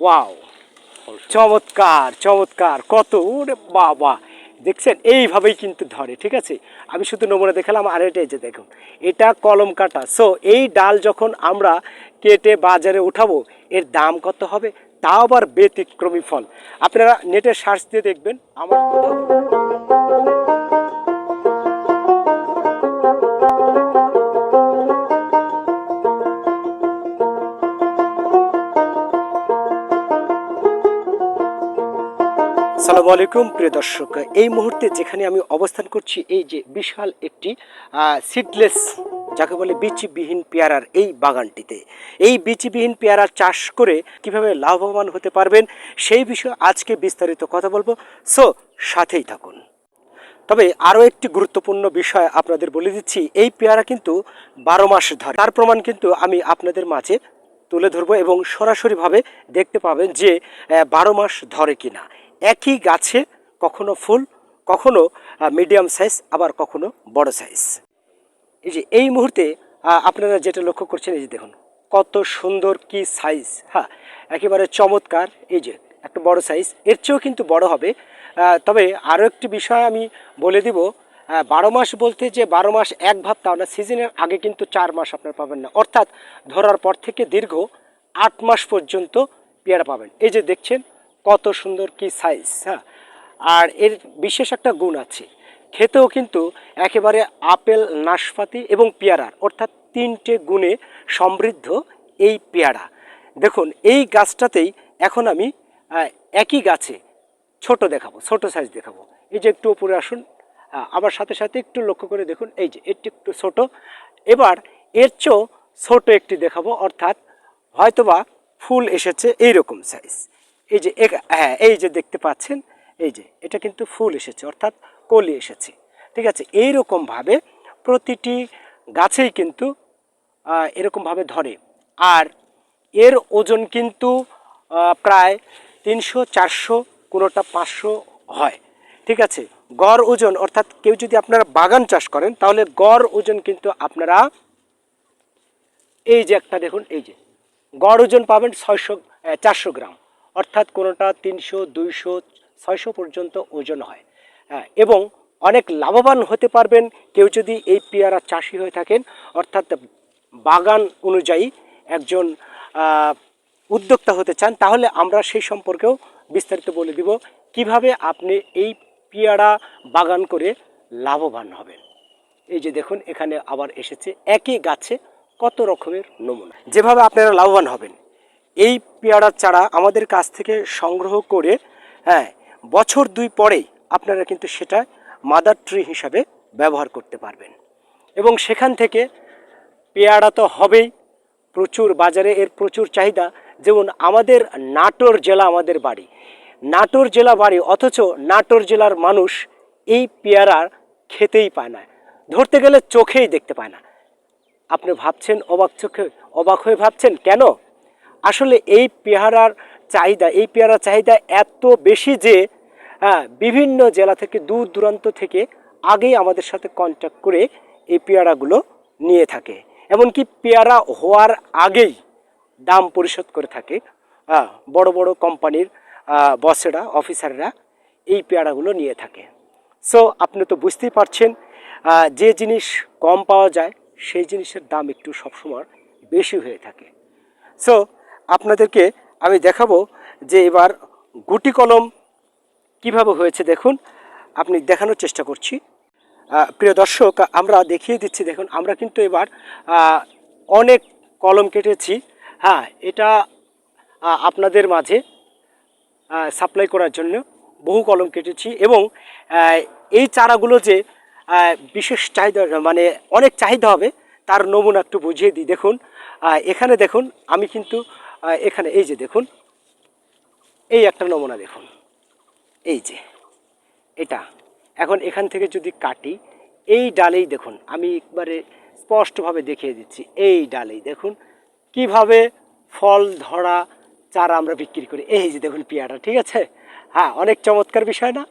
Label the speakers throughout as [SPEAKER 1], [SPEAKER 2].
[SPEAKER 1] Wow চমৎকার চমৎকার। কত, ওরে বাবা। দেখছেন, এইভাবেই কিন্তু ধরে, ঠিক আছে? আমি শুধু নমুনা দেখালাম, আর এটা যে দেখুন, এটা কলম কাটা। সো এই ডাল যখন আমরা কেটে বাজারে উঠাবো, এর দাম কত হবে? তাও আবার ব্যতিক্রমী ফল। আপনারা নেটের সার্চ দিয়ে দেখবেন, আমার সালাম আলাইকুম, প্রিয় দর্শক। এই মুহূর্তে যেখানে আমি অবস্থান করছি, এই যে বিশাল একটি সিডলেস যাকে বলে বিচিবিহীন পেয়ারার এই বাগানটিতে। এই বিচিবিহীন পেয়ারা চাষ করে কীভাবে লাভবান হতে পারবেন, সেই বিষয়ে আজকে বিস্তারিত কথা বলব। সো সাথেই থাকুন। তবে আরও একটি গুরুত্বপূর্ণ বিষয় আপনাদের বলে দিচ্ছি, এই পেয়ারা কিন্তু বারো মাস ধরে। তার প্রমাণ কিন্তু আমি আপনাদের মাঝে তুলে ধরবো এবং সরাসরিভাবে দেখতে পাবেন যে বারো মাস ধরে কিনা। একই গাছে কখনো ফুল, কখনো মিডিয়াম সাইজ আবার কখনো বড় সাইজ এই যে, এই মুহূর্তে আপনারা যেটা লক্ষ্য করছেন, এই যে দেখুন, কত সুন্দর কি সাইজ হ্যাঁ একেবারে চমৎকার। এই যে, একটা বড় সাইজ এর চেয়েও কিন্তু বড় হবে। তবে আরও একটি বিষয় আমি বলে দিব বারো মাস বলতে যে বারো মাস এক ভাব তাও না সিজনের আগে কিন্তু চার মাস আপনার পাবেন না। অর্থাৎ ধরার পর থেকে দীর্ঘ আট মাস পর্যন্ত পেয়ারা পাবেন। এই যে দেখছেন কত সুন্দর কি সাইজ হ্যাঁ? আর এর বিশেষ একটা গুণ আছে, খেতেও কিন্তু একেবারে আপেল, নাশপাতি এবং পেয়ারার অর্থাৎ তিনটে গুণে সমৃদ্ধ এই পেয়ারা। দেখুন, এই গাছটাতেই এখন আমি একই গাছে ছোট দেখাবো, ছোট সাইজ দেখাবো। এই যে একটু উপরে আসুন আবার সাথে সাথে একটু লক্ষ্য করে দেখুন, এই যে একটু একটু ছোট। এবার এর চেয়েও ছোট একটি দেখাবো, অর্থাৎ হয়তোবা ফুল এসেছে এই রকম সাইজ এই যে হ্যাঁ এই যে দেখতে পাচ্ছেন, এই যে, এটা কিন্তু ফুল এসেছে, অর্থাৎ কলি এসেছে, ঠিক আছে? এইরকমভাবে প্রতিটি গাছেই কিন্তু এরকমভাবে ধরে, আর এর ওজন কিন্তু প্রায় তিনশো, চারশো, কোনোটা পাঁচশো হয়, ঠিক আছে? গড় ওজন, অর্থাৎ কেউ যদি আপনারা বাগান চাষ করেন, তাহলে গড় ওজন কিন্তু আপনারা, এই যে একটা দেখুন, এই যে, গড় ওজন পাবেন ছয়শো চারশো গ্রাম অর্থাৎ কোনোটা তিনশো দুইশো ছয়শো পর্যন্ত ওজন হয়। হ্যাঁ, এবং অনেক লাভবান হতে পারবেন কেউ যদি এই পেয়ারা চাষি হয়ে থাকেন। অর্থাৎ বাগান অনুযায়ী একজন উদ্যোক্তা হতে চান তাহলে আমরা সেই সম্পর্কেও বিস্তারিত বলে দিব। কীভাবে আপনি এই পেয়ারা বাগান করে লাভবান হবেন? এই যে দেখুন এখানে আবার এসেছে একই গাছে কত রকমের নমুনা। যেভাবে আপনারা লাভবান হবেন। এই পেয়ারার চারা আমাদের কাছ থেকে সংগ্রহ করে হ্যাঁ বছর দুই পরেই আপনারা কিন্তু সেটা মাদার ট্রি হিসাবে ব্যবহার করতে পারবেন। এবং সেখান থেকে পেয়ারা তো হবেই, প্রচুর বাজারে এর প্রচুর চাহিদা। যেমন আমাদের নাটোর জেলা আমাদের বাড়ি। নাটোর জেলা বাড়ি, অথচ নাটোর জেলার মানুষ এই পেয়ারার খেতেই পায় না। ধরতে গেলে চোখেই দেখতে পায় না। আপনি ভাবছেন, অবাক চোখে, অবাক হয়ে ভাবছেন, কেন? আসলে এই পেয়ারার চাহিদা, এই পেয়ারার চাহিদা এত বেশি যে হ্যাঁ বিভিন্ন জেলা থেকে, দূর দূরান্ত থেকে আগেই আমাদের সাথে কন্ট্যাক্ট করে এই পেয়ারাগুলো নিয়ে থাকে। এমনকি পেয়ারা হওয়ার আগেই দাম পরিশোধ করে থাকে। হ্যাঁ বড় বড় কোম্পানির বসেরা অফিসাররা এই পেয়ারাগুলো নিয়ে থাকে। সো আপনি তো বুঝতেই পারছেন যে জিনিস কম পাওয়া যায়, সেই জিনিসের দাম একটু সবসময় বেশি হয়ে থাকে। সো আপনাদেরকে আমি দেখাবো যে এবার গুটি কলম কীভাবে হয়েছে দেখুন। আপনি দেখানোর চেষ্টা করছি। প্রিয় দর্শক, আমরা দেখিয়ে দিচ্ছি, দেখুন, আমরা কিন্তু এবার অনেক কলম কেটেছি। হ্যাঁ এটা আপনাদের মাঝে সাপ্লাই করার জন্য বহু কলম কেটেছি এবং এই চারাগুলো যে বিশেষ চাহিদা মানে অনেক চাহিদা হবে, তার নমুনা একটু বুঝিয়ে দিই। দেখুন এখানে দেখুন, আমি কিন্তু এখানে এই যে দেখুন, এই একটা নমুনা দেখুন, এই যে, এটা। এখন এখান থেকে যদি কাটি, এই ডালেই দেখুন, আমি একবারে স্পষ্টভাবে দেখিয়ে দিচ্ছি, এই ডালেই দেখুন, কীভাবে ফল ধরা চারা আমরা বিক্রি করি। এই যে দেখুন পেয়ারা ঠিক আছে? হ্যাঁ অনেক চমৎকার বিষয় না?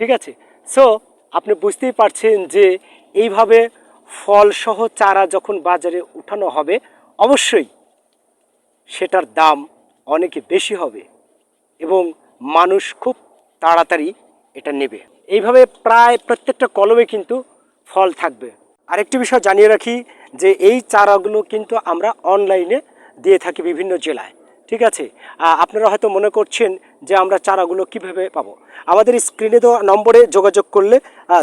[SPEAKER 1] ঠিক আছে? সো আপনি বুঝতেই পারছেন যে এইভাবে ফলসহ চারা যখন বাজারে উঠানো হবে, অবশ্যই সেটার দাম অনেক বেশি হবে এবং মানুষ খুব তাড়াতাড়ি এটা নেবে। এইভাবে প্রায় প্রত্যেকটা কলমে কিন্তু ফল থাকবে। আরেকটি বিষয় জানিয়ে রাখি যে এই চারাগুলো কিন্তু আমরা অনলাইনে দিয়ে থাকি বিভিন্ন জেলায়। ঠিক আছে? আপনারা হয়তো মনে করছেন যে আমরা চারাগুলো কীভাবে পাবো। আমাদের স্ক্রিনে দেওয়া নম্বরে যোগাযোগ করলে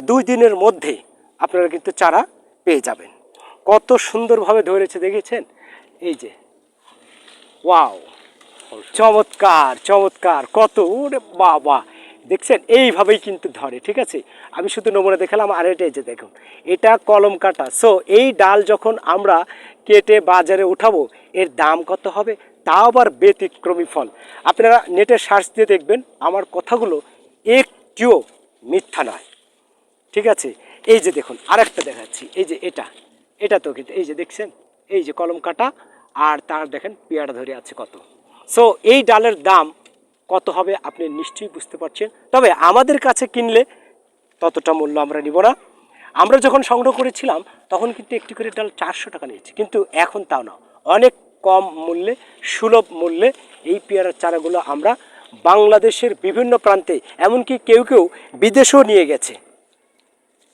[SPEAKER 1] দুই দিনের মধ্যে আপনারা কিন্তু চারা পেয়ে যাবেন। কত সুন্দরভাবে ধরেছে, দেখেছেন? এই যে ওয়াও চমৎকার চমৎকার। কত, ওরে বাবা। দেখছেন, এইভাবেই কিন্তু ধরে, ঠিক আছে? আমি শুধু নমুনা দেখালাম, আর এটা যে দেখুন, এটা কলম কাটা। সো এই ডাল যখন আমরা কেটে বাজারে উঠাবো, এর দাম কত হবে? তাও আবার ব্যতিক্রমী ফল। আপনারা নেটে সার্চ দিয়ে দেখবেন, আমার কথাগুলো একটিও মিথ্যা নয়। ঠিক আছে? এই যে দেখুন, আরেকটা দেখাচ্ছি। এই যে এটা এটা তো কিন্তু, এই যে দেখছেন? এই যে কলম কাটা আর তার দেখেন পেয়ারা ধরে আছে কত। সো এই ডালের দাম কত হবে আপনি নিশ্চয়ই বুঝতে পারছেন। তবে আমাদের কাছে কিনলে ততটা মূল্য আমরা নিব না। আমরা যখন সংগ্রহ করেছিলাম, তখন কিন্তু একটি করে ডাল চারশো টাকা নিয়েছি। কিন্তু এখন তাও না। অনেক কম মূল্যে, সুলভ মূল্যে এই পেয়ারার চারাগুলো আমরা বাংলাদেশের বিভিন্ন প্রান্তে, এমনকি কেউ কেউ বিদেশেও নিয়ে গেছে।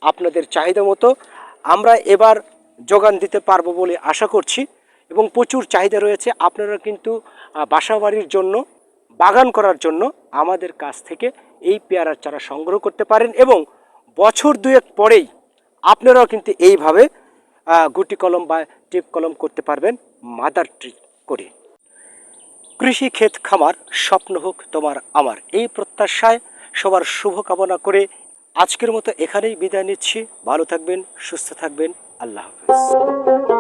[SPEAKER 1] আপনাদের চাহিদা মতো আমরা এবার যোগান দিতে পারব বলে আশা করছি। এবং প্রচুর চাহিদা রয়েছে। আপনারা কিন্তু বাসাবাড়ির জন্য, বাগান করার জন্য আমাদের কাছ থেকে এই পেয়ারার চারা সংগ্রহ করতে পারেন এবং বছর দুয়েক পরেই আপনারাও কিন্তু এইভাবে গুটি কলম বা টিপ কলম করতে পারবেন মাদার ট্রি করে। কৃষি ক্ষেত খামার স্বপ্ন হোক তোমার আমার। এই প্রত্যাশায় সবার শুভ কামনা করে আজকের মতো এখানেই বিদায় নিচ্ছি। ভালো থাকবেন, সুস্থ থাকবেন। আল্লাহ হাফিজ।